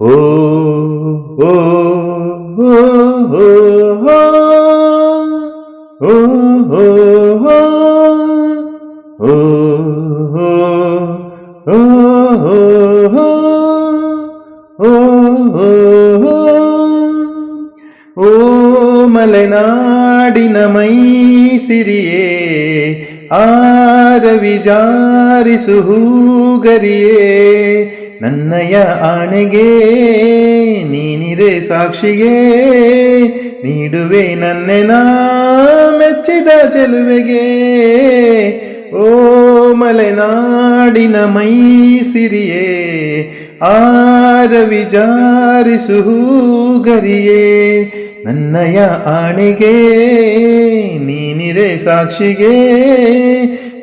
ஓ ஓ ஓ மலை நாடினமை சிறியே ಆರ ವಿಚಾರಿಸು ಹೂಗರಿಯೇ, ನನ್ನಯ ಆಣೆಗೆ ನೀನಿರೆ ಸಾಕ್ಷಿಗೆ ನೀಡುವೆ ನನ್ನೆ ನಾ ಮೆಚ್ಚಿದ ಚೆಲುವೆಗೆ. ಓ ಮಲೆನಾಡಿನ ಮೈಸಿರಿಯೇ ಆರ ಹೂಗರಿಯೇ ನನ್ನಯ ಆಣೆಗೆ, ನೀನಿರೆ ಸಾಕ್ಷಿಗೆ,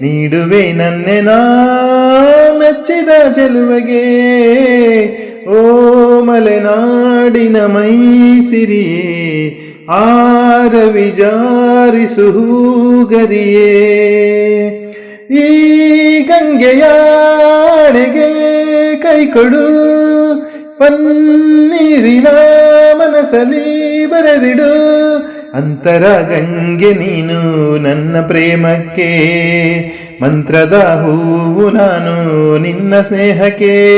ನೀಡುವೆ ನನ್ನೆನ ಮೆಚ್ಚಿದ ಚೆಲುವಗೆ. ಓ ಮಲೆನಾಡಿನ ಮೈಸಿರಿಯೇ ಆರವಿ ಹೂಗರಿಯೇ ಈ ಗಂಗೆಯಾಡೆಗೆ ಕೈ ಕೊಡು, ಪನ್ನೀರಿನ ಮನಸಲಿ ಬರೆದಿಡು. ಅಂತರ ಗಂಗೆ ನೀನು ನನ್ನ ಪ್ರೇಮಕ್ಕೆ. ಮಂತ್ರದ ಹೂವು ನಾನು ನಿನ್ನ ಸ್ನೇಹಕ್ಕೆ.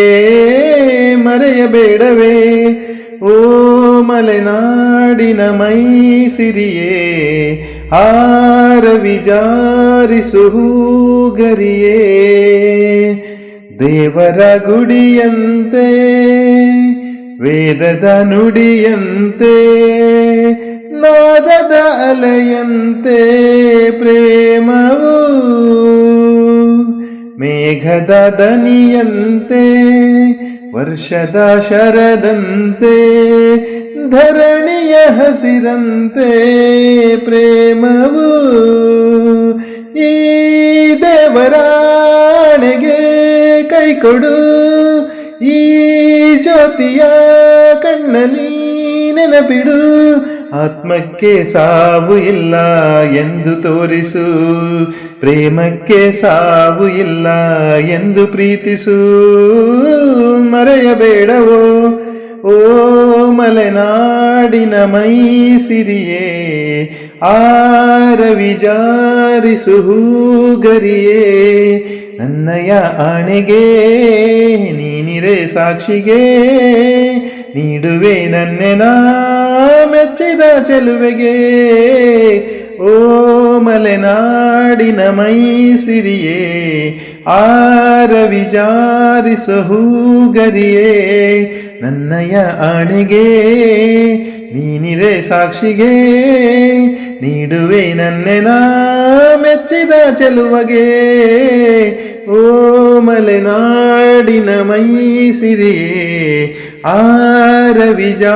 ಮರೆಯಬೇಡವೇ. ಓ ಮಲೆನಾಡಿನ ಮೈಸಿರಿಯೇ ಆರವಿ ವಿಜಾರಿಸು ಹೂಗರಿಯೇ. ದೇವರ ಗುಡಿಯಂತೆ ವೇದದ ನುಡಿಯಂತೆ, ನಾದದ ಅಲೆಯಂತೆ ಪ್ರೇಮವು ಮೇಘದ ದನಿಯಂತೆ, ವರ್ಷದ ಶರದಂತೆ, ಧರಣಿಯ ಹಸಿರಂತೆ ಪ್ರೇಮವು ಈ ದೇವರಾಣೆಗೆ ಕೈ ಕೊಡು, ಈ ಜ್ಯೋತಿಯ ಕಣ್ಣಲ್ಲಿ ನೆನಪಿಡು. ಆತ್ಮಕ್ಕೆ ಸಾವು ಇಲ್ಲ ಎಂದು ತೋರಿಸು. ಪ್ರೇಮಕ್ಕೆ ಸಾವು ಇಲ್ಲ ಎಂದು ಪ್ರೀತಿಸು. ಮರೆಯಬೇಡವೋ, ಓ ಮಲೆನಾಡಿನ ಮೈಸಿರಿಯೇ ಆರವಿಜಾರಿಸು ಹೂಗರಿಯೇ, ನನ್ನಯ ಆಣೆಗೆ ನೀನಿರೆ ಸಾಕ್ಷಿಗೆ ನೀಡುವೆ ನನ್ನೆನ ಮೆಚ್ಚಿದ ಚೆಲುವೆಗೆ. ಓ ಮಲೆನಾಡಿನ ಮೈಸಿರಿಯೇ, ಆರ ವಿಚಾರಿಸಹೂಗರಿಯೇ ಹೂಗರಿಯೇ, ನನ್ನಯ ಆಣೆಗೆ, ನೀನಿರೆ ಸಾಕ್ಷಿಗೆ, ನೀಡುವೆ ನನ್ನೆನ ಮೆಚ್ಚಿದ ಚೆಲುವಗೆ. ஓமலை ನಾಡಿನಮೈ ಸಿರಿಯೇ ಆರ ವಿಜಾರಿಸುಗರಿಯೇ